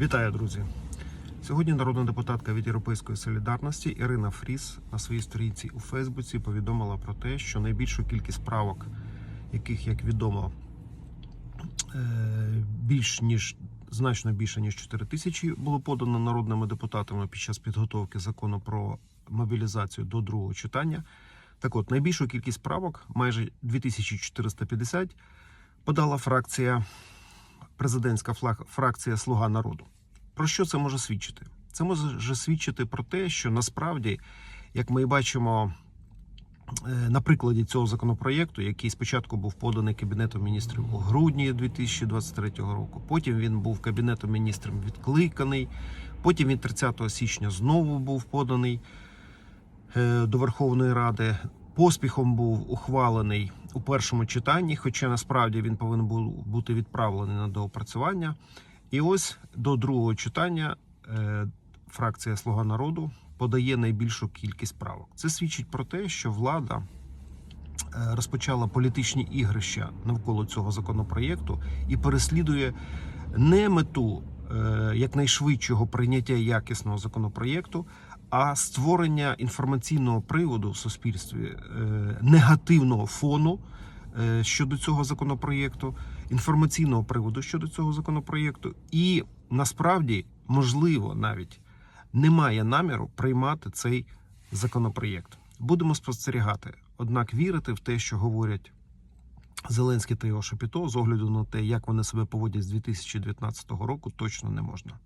Вітаю, друзі! Сьогодні народна депутатка від Європейської солідарності Ірина Фріс на своїй сторінці у Фейсбуці повідомила про те, що найбільшу кількість правок, яких, як відомо, е, більш ніж значно більше ніж 4 тисячі, було подано народними депутатами під час підготовки закону про мобілізацію до другого читання. Так от, найбільшу кількість правок, майже 2450, подала фракція президентська фракція Слуга народу. Про що це може свідчити? Це може свідчити про те, що насправді, як ми бачимо е, на прикладі цього законопроєкту, який спочатку був поданий Кабінетом міністрів у грудні 2023 року, потім він був Кабінетом міністрів відкликаний, потім він 30 січня знову був поданий е, до Верховної Ради. Поспіхом був ухвалений у першому читанні, хоча насправді він повинен був бути відправлений на доопрацювання. І ось до другого читання е, фракція Слуга народу подає найбільшу кількість правок. Це свідчить про те, що влада е, розпочала політичні ігрища навколо цього законопроєкту і переслідує не мету якнайшвидшого прийняття якісного законопроєкту, а створення інформаційного приводу в суспільстві е, негативного фону е, щодо цього законопроєкту, інформаційного приводу щодо цього законопроєкту, і насправді, можливо, навіть немає наміру приймати цей законопроєкт. Будемо спостерігати, однак вірити в те, що говорять Зеленський та його Шапіто, з огляду на те, як вони себе поводять з 2019 року, точно не можна.